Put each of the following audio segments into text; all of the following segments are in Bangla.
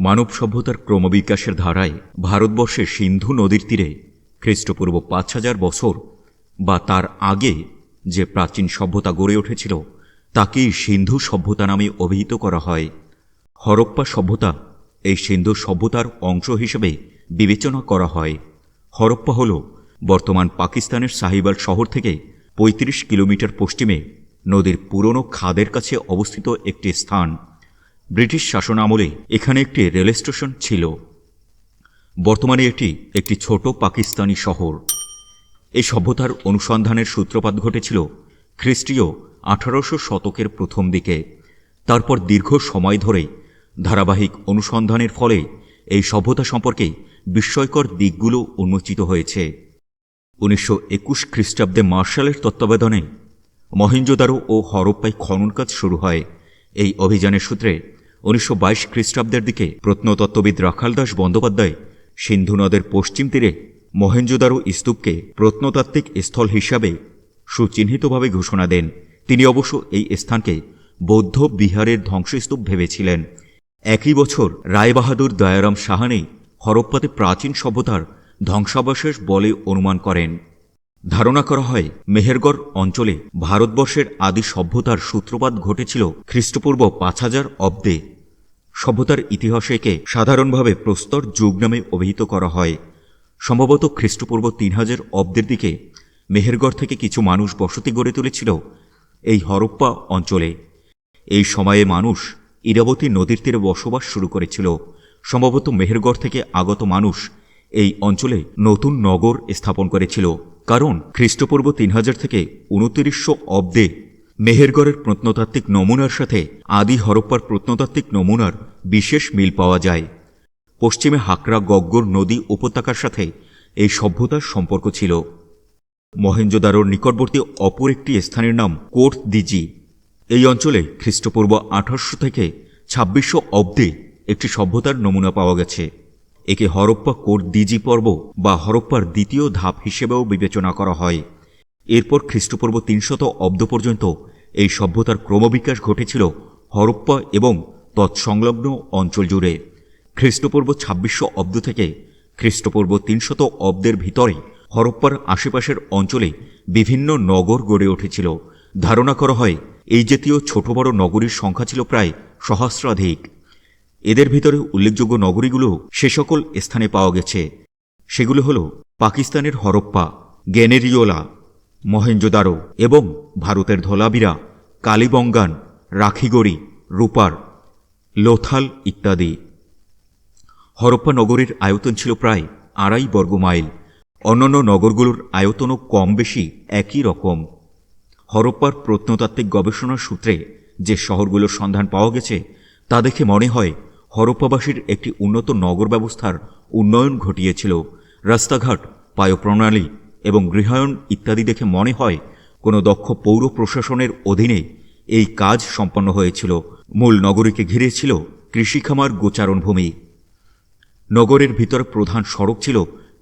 মানব সভ্যতার ক্রমবিকাশের ধারায় ভারতবর্ষের সিন্ধু নদীর তীরে খ্রিস্টপূর্ব পাঁচ হাজার বছর বা তার আগে যে প্রাচীন সভ্যতা গড়ে উঠেছিল, তাকেই সিন্ধু সভ্যতা নামে অভিহিত করা হয়। হরপ্পা সভ্যতা এই সিন্ধু সভ্যতার অংশ হিসেবে বিবেচনা করা হয়। হরপ্পা হল বর্তমান পাকিস্তানের সাহিবার শহর থেকে ৩৫ কিলোমিটার পশ্চিমে নদীর পুরনো খাদের কাছে অবস্থিত একটি স্থান। ব্রিটিশ শাসন আমলে এখানে একটি রেল স্টেশন ছিল। বর্তমানে এটি একটি ছোট পাকিস্তানি শহর। এই সভ্যতার অনুসন্ধানের সূত্রপাত ঘটেছিল খ্রিস্টীয় আঠারোশো শতকের প্রথম দিকে। তারপর দীর্ঘ সময় ধরে ধারাবাহিক অনুসন্ধানের ফলে এই সভ্যতা সম্পর্কে বিস্ময়কর দিকগুলো উন্মোচিত হয়েছে। উনিশশো একুশ খ্রিস্টাব্দে মার্শালের তত্ত্বাবধানে মহেঞ্জোদারো ও হরপ্পায় খনন কাজ শুরু হয়। এই অভিযানের সূত্রে উনিশশো বাইশ খ্রিস্টাব্দের দিকে প্রত্নতত্ত্ববিদ রাখালদাস বন্দ্যোপাধ্যায় সিন্ধু নদের পশ্চিম তীরে মহেঞ্জোদারো স্তূপকে প্রত্নতাত্ত্বিক স্থল হিসাবে সুচিহ্নিতভাবে ঘোষণা দেন। তিনি অবশ্য এই স্থানকে বৌদ্ধ বিহারের ধ্বংসস্তূপ ভেবেছিলেন। একই বছর রায়বাহাদুর দয়ারাম সাহানি হরপ্পাতে প্রাচীন সভ্যতার ধ্বংসাবশেষ বলে অনুমান করেন। ধারণা করা হয়, মেহেরগড় অঞ্চলে ভারতবর্ষের আদি সভ্যতার সূত্রপাত ঘটেছিল খ্রিস্টপূর্ব পাঁচ হাজার অব্দে। সভ্যতার ইতিহাসে একে সাধারণভাবে প্রস্তর যুগ নামে অভিহিত করা হয়। সম্ভবত খ্রিস্টপূর্ব তিন হাজার অব্দের দিকে মেহেরগড় থেকে কিছু মানুষ বসতি গড়ে তুলেছিল এই হরপ্পা অঞ্চলে। এই সময়ে মানুষ ইরাবতী নদীর তীরে বসবাস শুরু করেছিল। সম্ভবত মেহেরগড় থেকে আগত মানুষ এই অঞ্চলে নতুন নগর স্থাপন করেছিল। কারণ খ্রিস্টপূর্ব তিন হাজার থেকে উনতিরিশশো অব্দে মেহেরগড়ের প্রত্নতাত্ত্বিক নমুনার সাথে আদি হরপ্পার প্রত্নতাত্ত্বিক নমুনার বিশেষ মিল পাওয়া যায়। পশ্চিমে হাকরা গগ্গর নদী উপত্যকার সাথে এই সভ্যতার সম্পর্ক ছিল। মহেঞ্জোদারোর নিকটবর্তী অপর একটি স্থানের নাম কোর্ট দিজি এই অঞ্চলে খ্রিস্টপূর্ব আঠারোশো থেকে ছাব্বিশশো অব্দে একটি সভ্যতার নমুনা পাওয়া গেছে। একে হরপ্পা কোর্ট দিজি পর্ব বা হরপ্পার দ্বিতীয় ধাপ হিসেবেও বিবেচনা করা হয়। এরপর খ্রিস্টপূর্ব তিনশত অব্দ পর্যন্ত এই সভ্যতার ক্রমবিকাশ ঘটেছিল হরপ্পা এবং তৎসংলগ্ন অঞ্চল জুড়ে খ্রিস্টপূর্ব ছাব্বিশশো অব্দ থেকে খ্রিস্টপূর্ব তিনশত অব্দের ভিতরে হরপ্পার আশেপাশের অঞ্চলে বিভিন্ন নগর গড়ে উঠেছিল। ধারণা করা হয়, এই জাতীয় ছোট বড় নগরীর সংখ্যা ছিল প্রায় সহস্রাধিক। এদের ভিতরে উল্লেখযোগ্য নগরীগুলো সে সকল স্থানে পাওয়া গেছে। সেগুলো হল পাকিস্তানের হরপ্পা, গ্যানেরিওলা, মহেঞ্জোদারো এবং ভারতের ধোলাবিরা কালীবঙ্গান, রাখিগড়ি, রূপার লোথাল ইত্যাদি। হরপ্পা নগরীর আয়তন ছিল প্রায় আড়াই বর্গ মাইল। অন্যান্য নগরগুলোর আয়তনও কম বেশি একই রকম। হরপ্পার প্রত্নতাত্ত্বিক গবেষণার সূত্রে যে শহরগুলোর সন্ধান পাওয়া গেছে, তা দেখে মনে হয় হরপ্পাবাসীর একটি উন্নত নগর ব্যবস্থার উন্নয়ন ঘটিয়েছিল। রাস্তাঘাট, পায়প্রণালী এবং গৃহায়ন ইত্যাদি দেখে মনে হয় কোনো দক্ষ পৌর প্রশাসনের অধীনে এই কাজ সম্পন্ন হয়েছিল। মূল নগরীকে ঘিরে ছিল কৃষিখামার গোচারণভূমি নগরের ভিতর প্রধান সড়ক ছিল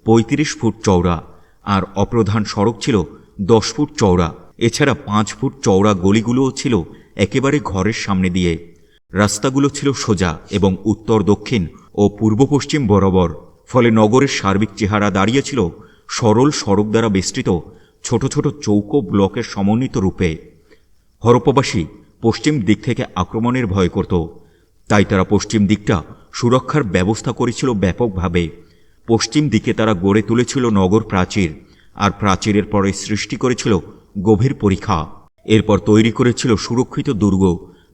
পঁয়ত্রিশ ফুট চওড়া আর অপ্রধান সড়ক ছিল দশ ফুট চওড়া। এছাড়া পাঁচ ফুট চওড়া গলিগুলোও ছিল একেবারে ঘরের সামনে দিয়ে। রাস্তাগুলো ছিল সোজা এবং উত্তর, দক্ষিণ ও পূর্ব পশ্চিম বরাবর। ফলে নগরের সার্বিক চেহারা দাঁড়িয়েছিল সরল সড়ক দ্বারা বেষ্টিত ছোট ছোট চৌকো ব্লকের সমন্বিত রূপে। হরপ্পাবাসী পশ্চিম দিক থেকে আক্রমণের ভয় করত। তাই তারা পশ্চিম দিকটা সুরক্ষার ব্যবস্থা করেছিল ব্যাপকভাবে। পশ্চিম দিকে তারা গড়ে তুলেছিল নগর প্রাচীর, আর প্রাচীরের পরে সৃষ্টি করেছিল গভীর পরীক্ষা। এরপর তৈরি করেছিল সুরক্ষিত দুর্গ।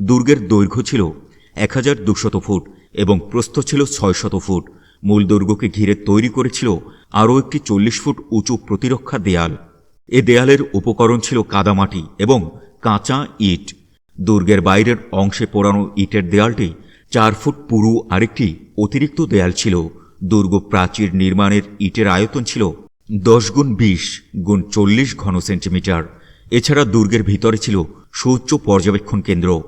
দুর্গের দৈর্ঘ্য ছিল এক হাজার দুশত ফুট এবং প্রস্থ ছিল ছয়শত ফুট। মূল দুর্গকে ঘিরে তৈরি করেছিল আরও একটি চল্লিশ ফুট উঁচু প্রতিরক্ষা দেয়াল। এ দেয়ালের উপকরণ ছিল কাদামাটি এবং কাঁচা ইট। দুর্গের বাইরের অংশে পোড়ানো ইটের দেয়ালটি চার ফুট পুরু আরেকটি অতিরিক্ত দেয়াল ছিল। দুর্গ প্রাচীর নির্মাণের ইটের আয়তন ছিল দশ গুণ বিশ গুণ চল্লিশ ঘন সেন্টিমিটার। এছাড়া দুর্গের ভিতরে ছিল সুউচ্চ পর্যবেক্ষণ কেন্দ্র।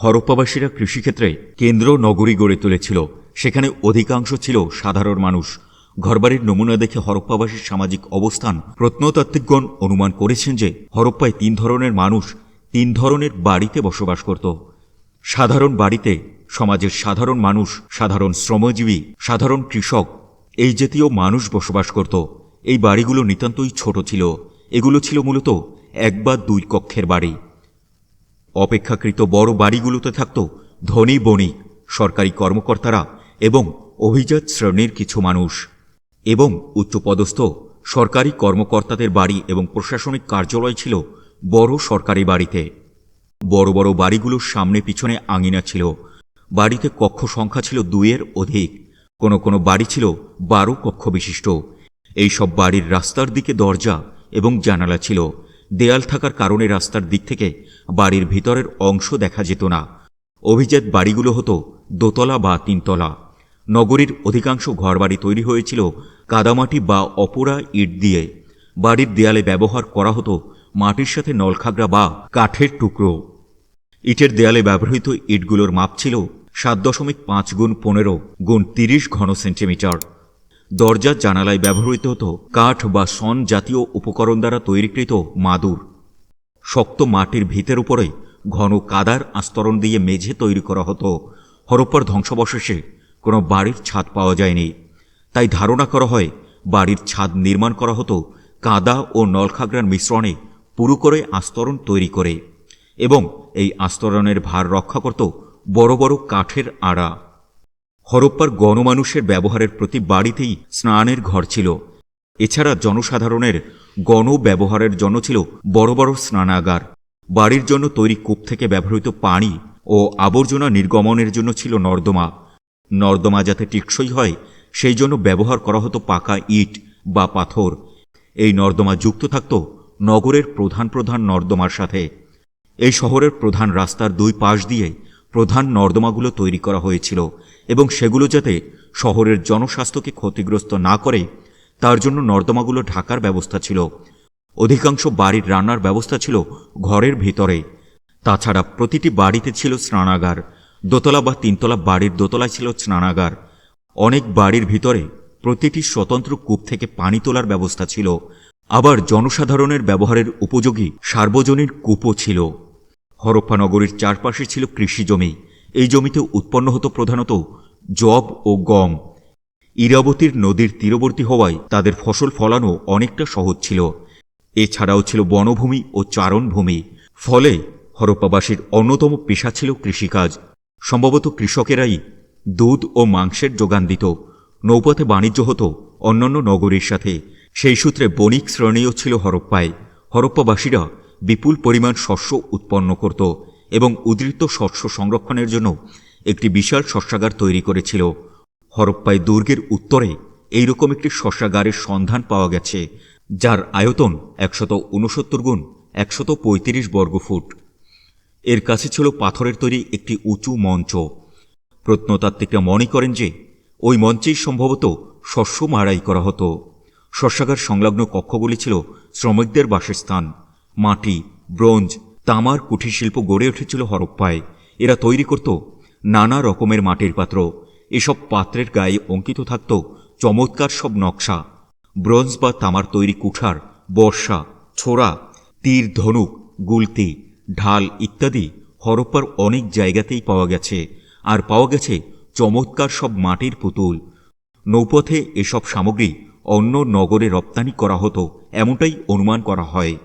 হরপ্পাবাসীরা কৃষিক্ষেত্রে কেন্দ্র নগরী গড়ে তুলেছিল। সেখানে অধিকাংশ ছিল সাধারণ মানুষ। ঘরবাড়ির নমুনা দেখে হরপ্পাবাসীর সামাজিক অবস্থান প্রত্নতাত্ত্বিকগণ অনুমান করেছেন যে হরপ্পায় তিন ধরনের মানুষ তিন ধরনের বাড়িতে বসবাস করত। সাধারণ বাড়িতে সমাজের সাধারণ মানুষ, সাধারণ শ্রমজীবী, সাধারণ কৃষক এই জাতীয় মানুষ বসবাস করত। এই বাড়িগুলো নিতান্তই ছোট ছিল। এগুলো ছিল মূলত এক বা দুই কক্ষের বাড়ি। অপেক্ষাকৃত বড় বাড়িগুলোতে থাকত ধনী বণিক, সরকারি কর্মকর্তারা এবং অভিজাত শ্রেণির কিছু মানুষ এবং উচ্চপদস্থ সরকারি কর্মকর্তাদের বাড়ি এবং প্রশাসনিক কার্যালয় ছিল বড় সরকারি বাড়িতে। বড় বড় বাড়িগুলোর সামনে পিছনে আঙিনা ছিল। বাড়িতে কক্ষ সংখ্যা ছিল দুইয়ের অধিক। কোনো কোনো বাড়ি ছিল বারো কক্ষ বিশিষ্ট। এই সব বাড়ির রাস্তার দিকে দরজা এবং জানালা ছিল। দেয়াল থাকার কারণে রাস্তার দিক থেকে বাড়ির ভিতরের অংশ দেখা যেত না। অভিজাত বাড়িগুলো হতো দোতলা বা তিনতলা। নগরীর অধিকাংশ ঘরবাড়ি তৈরি হয়েছিল কাদামাটি বা অপরা ইট দিয়ে। বাড়ির দেয়ালে ব্যবহার করা হতো মাটির সাথে নলখাগড়া বা কাঠের টুকরো। ইটের দেয়ালে ব্যবহৃত ইটগুলোর মাপ ছিল সাত দশমিক পাঁচ গুণ পনেরো গুণ তিরিশ ঘন সেন্টিমিটার। দরজার জানালায় ব্যবহৃত হতো কাঠ বা সন জাতীয় উপকরণ দ্বারা তৈরিকৃত মাদুর। শক্ত মাটির ভিতের উপরে ঘন কাদার আস্তরণ দিয়ে মেঝে তৈরি করা হতো। হরপ্পার ধ্বংসাবশেষে কোনো বাড়ির ছাদ পাওয়া যায়নি। তাই ধারণা করা হয়, বাড়ির ছাদ নির্মাণ করা হতো কাদা ও নলখাগড়ার মিশ্রণে পুরু করে আস্তরণ তৈরি করে এবং এই আস্তরণের ভার রক্ষা করত বড় বড় কাঠের আড়া। হরপ্পার গণমানুষের ব্যবহারের প্রতি বাড়িতেই স্নানের ঘর ছিল। এছাড়া জনসাধারণের গণ ব্যবহারের জন্য ছিল বড় বড় স্নানাগার। বাড়ির জন্য তৈরি কূপ থেকে ব্যবহৃত পানি ও আবর্জনা নির্গমনের জন্য ছিল নর্দমা। নর্দমা যাতে টেকসই হয়, সেই জন্য ব্যবহার করা হতো পাকা ইট বা পাথর। এই নর্দমা যুক্ত থাকত নগরের প্রধান প্রধান নর্দমার সাথে। এই শহরের প্রধান রাস্তার দুই পাশ দিয়ে প্রধান নর্দমাগুলো তৈরি করা হয়েছিল এবং সেগুলো যাতে শহরের জনস্বাস্থ্যকে ক্ষতিগ্রস্ত না করে, তার জন্য নর্দমাগুলো ঢাকার ব্যবস্থা ছিল। অধিকাংশ বাড়ির রান্নার ব্যবস্থা ছিল ঘরের ভিতরে। তাছাড়া প্রতিটি বাড়িতে ছিল স্নানাগার, দোতলা বা তিনতলা বাড়ির দোতলায় ছিল স্নানাগার। অনেক বাড়ির ভিতরে প্রতিটি স্বতন্ত্র কূপ থেকে পানি তোলার ব্যবস্থা ছিল। আবার জনসাধারণের ব্যবহারের উপযোগী সার্বজনীন কূপও ছিল। হরপ্পা নগরীর চারপাশে ছিল কৃষি জমি। এই জমিতে উৎপন্ন হতো প্রধানত জব ও গম। ইরাবতীর নদীর তীরবর্তী হওয়ায় তাদের ফসল ফলানো অনেকটা সহজ ছিল। এছাড়াও ছিল বনভূমি ও চারণভূমি। ফলে হরপ্পাবাসীর অন্যতম পেশা ছিল কৃষিকাজ। সম্ভবত কৃষকেরাই দুধ ও মাংসের যোগান দিত। নৌপথে বাণিজ্য হতো অন্যান্য নগরীর সাথে। সেই সূত্রে বণিক শ্রেণীও ছিল হরপ্পায় হরপ্পাবাসীরা বিপুল পরিমাণ শস্য উৎপন্ন করত এবং উদ্বৃত্ত শস্য সংরক্ষণের জন্য একটি বিশাল শস্যাগার তৈরি করেছিল। হরপ্পায় দুর্গের উত্তরে এইরকম একটি শস্যাগারের সন্ধান পাওয়া গেছে, যার আয়তন একশত উনসত্তর গুণ একশত পঁয়ত্রিশ বর্গফুট এর কাছে ছিল পাথরের তৈরি একটি উঁচু মঞ্চ। প্রত্নতাত্ত্বিকরা মনে করেন যে ওই মঞ্চেই সম্ভবত শস্য মারাই করা হতো। শস্যাগার সংলগ্ন কক্ষগুলি ছিল শ্রমিকদের বাসস্থান। মাটি, ব্রোঞ্জ, তামার কুঠির শিল্প গড়ে উঠেছিল হরপ্পায়। এরা তৈরি করত নানা রকমের মাটির পাত্র। এসব পাত্রের গায়ে অঙ্কিত থাকত চমৎকার সব নকশা। ব্রোঞ্জ বা তামার তৈরি কুঠার, বর্ষা, ছোড়া, তীর, ধনুক, গুলতি, ঢাল ইত্যাদি হরপ্পার অনেক জায়গাতেই পাওয়া গেছে। আর পাওয়া গেছে চমৎকার সব মাটির পুতুল। নৌপথে এসব সামগ্রী অন্য নগরে রপ্তানি করা হতো, এমনটাই অনুমান করা হয়।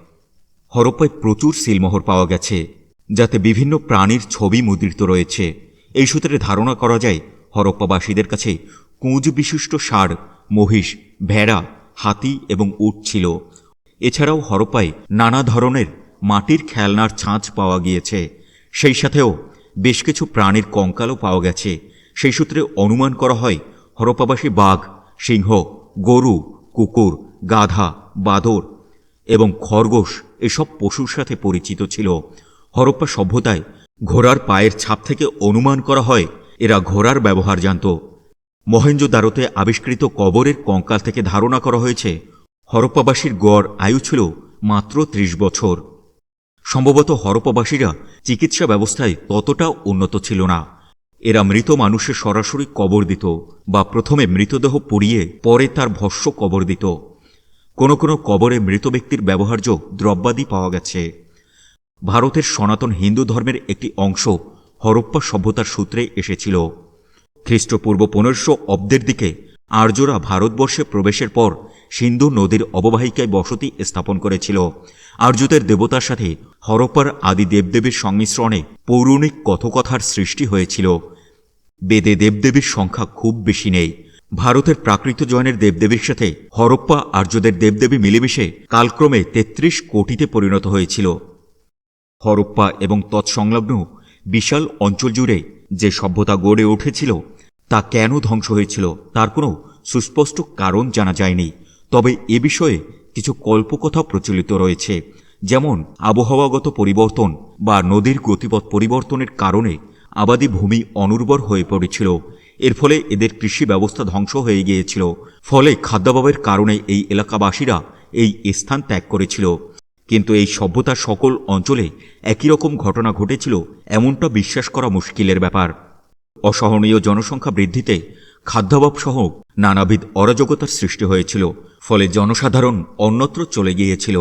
হরপ্পায় প্রচুর সিলমোহর পাওয়া গেছে, যাতে বিভিন্ন প্রাণীর ছবি মুদ্রিত রয়েছে। এই সূত্রে ধারণা করা যায়, হরপ্পাবাসীদের কাছে কুঁজ বিশিষ্ট ষাঁড়, মহিষ, ভেড়া, হাতি এবং উট ছিল। এছাড়াও হরপ্পায় নানা ধরনের মাটির খেলনার ছাঁচ পাওয়া গিয়েছে। সেই সাথেও বেশ কিছু প্রাণীর কঙ্কালও পাওয়া গেছে। সেই সূত্রে অনুমান করা হয়, হরপ্পাবাসী বাঘ, সিংহ গরু, কুকুর, গাধা, বাদর এবং খরগোশ এসব পশুর সাথে পরিচিত ছিল। হরপ্পা সভ্যতায় ঘোড়ার পায়ের ছাপ থেকে অনুমান করা হয়, এরা ঘোড়ার ব্যবহার জানত। মহেন্দ্র মহেঞ্জোদারোতে আবিষ্কৃত কবরের কঙ্কাল থেকে ধারণা করা হয়েছে, হরপ্পাবাসীর গড় আয়ু ছিল মাত্র ত্রিশ বছর। সম্ভবত হরপ্পাবাসীরা চিকিৎসা ব্যবস্থায় ততটা উন্নত ছিল না। এরা মৃত মানুষের সরাসরি কবর দিত বা প্রথমে মৃতদেহ পুড়িয়ে পরে তার ভস্য কবর দিত। কোনো কোনো কবরে মৃত ব্যক্তির ব্যবহার্য দ্রব্যাদি পাওয়া গেছে। ভারতের সনাতন হিন্দু ধর্মের একটি অংশ হরপ্পা সভ্যতার সূত্রে এসেছিল। খ্রিস্টপূর্ব পনেরোশো অব্দের দিকে আর্যরা ভারতবর্ষে প্রবেশের পর সিন্ধু নদীর অববাহিকায় বসতি স্থাপন করেছিল। আর্যদের দেবতার সাথে হরপ্পার আদি দেবদেবীর সংমিশ্রণে পৌরাণিক কথকথার সৃষ্টি হয়েছিল। বেদে দেবদেবীর সংখ্যা খুব বেশি নেই। ভারতের প্রাকৃত জয়নের দেবদেবীর সাথে হরপ্পা আর্যদের দেবদেবী মিলেমিশে কালক্রমে ৩৩ কোটিতে পরিণত হয়েছিল। হরপ্পা এবং তৎসংলগ্ন বিশাল অঞ্চল জুড়ে যে সভ্যতা গড়ে উঠেছিল তা কেন ধ্বংস হয়েছিল তার কোনো সুস্পষ্ট কারণ জানা যায়নি। তবে এ বিষয়ে কিছু কল্পকথা প্রচলিত রয়েছে। যেমন আবহাওয়াগত পরিবর্তন বা নদীর গতিপথ পরিবর্তনের কারণে আবাদি ভূমি অনুর্বর হয়ে পড়েছিল। এর ফলে এদের কৃষি ব্যবস্থা ধ্বংস হয়ে গিয়েছিল। ফলে খাদ্যাভাবের কারণে এই এলাকাবাসীরা এই স্থান ত্যাগ করেছিল। কিন্তু এই সভ্যতার সকল অঞ্চলে একই রকম ঘটনা ঘটেছিল, এমনটা বিশ্বাস করা মুশকিলের ব্যাপার। অসহনীয় জনসংখ্যা বৃদ্ধিতে খাদ্যাভাব সহ নানাবিধ অরাজকতার সৃষ্টি হয়েছিল, ফলে জনসাধারণ অন্যত্র চলে গিয়েছিল।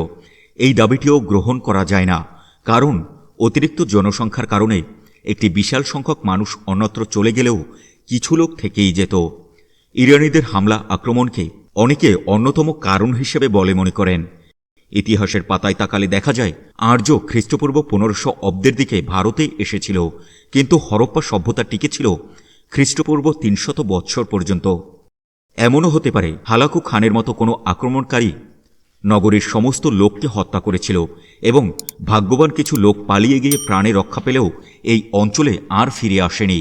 এই দাবিটিও গ্রহণ করা যায় না, কারণ অতিরিক্ত জনসংখ্যার কারণে একটি বিশাল সংখ্যক মানুষ অন্যত্র চলে গেলেও কিছু লোক থেকেই যেত। ইরানিদের হামলা আক্রমণকে অনেকে অন্যতম কারণ হিসেবে বলে মনে করেন। ইতিহাসের পাতায় তাকালে দেখা যায়, আর্য খ্রিস্টপূর্ব পনেরোশো অব্দের দিকে ভারতে এসেছিল, কিন্তু হরপ্পা সভ্যতা টিকেছিল খ্রিস্টপূর্ব তিনশত বৎসর পর্যন্ত। এমনও হতে পারে, হালাকু খানের মতো কোনো আক্রমণকারী নগরীর সমস্ত লোককে হত্যা করেছিল এবং ভাগ্যবান কিছু লোক পালিয়ে গিয়ে প্রাণে রক্ষা পেলেও এই অঞ্চলে আর ফিরে আসেনি।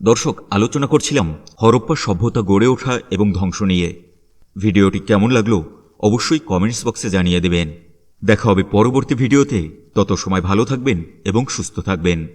দর্শক, আলোচনা করছিলাম হরপ্পা সভ্যতা গড়ে ওঠা এবং ধ্বংস নিয়ে। ভিডিওটি কেমন লাগল? অবশ্যই কমেন্টস বক্সে জানিয়ে দেবেন। দেখা হবে পরবর্তী ভিডিওতে। তত সময় ভালো থাকবেন এবং সুস্থ থাকবেন।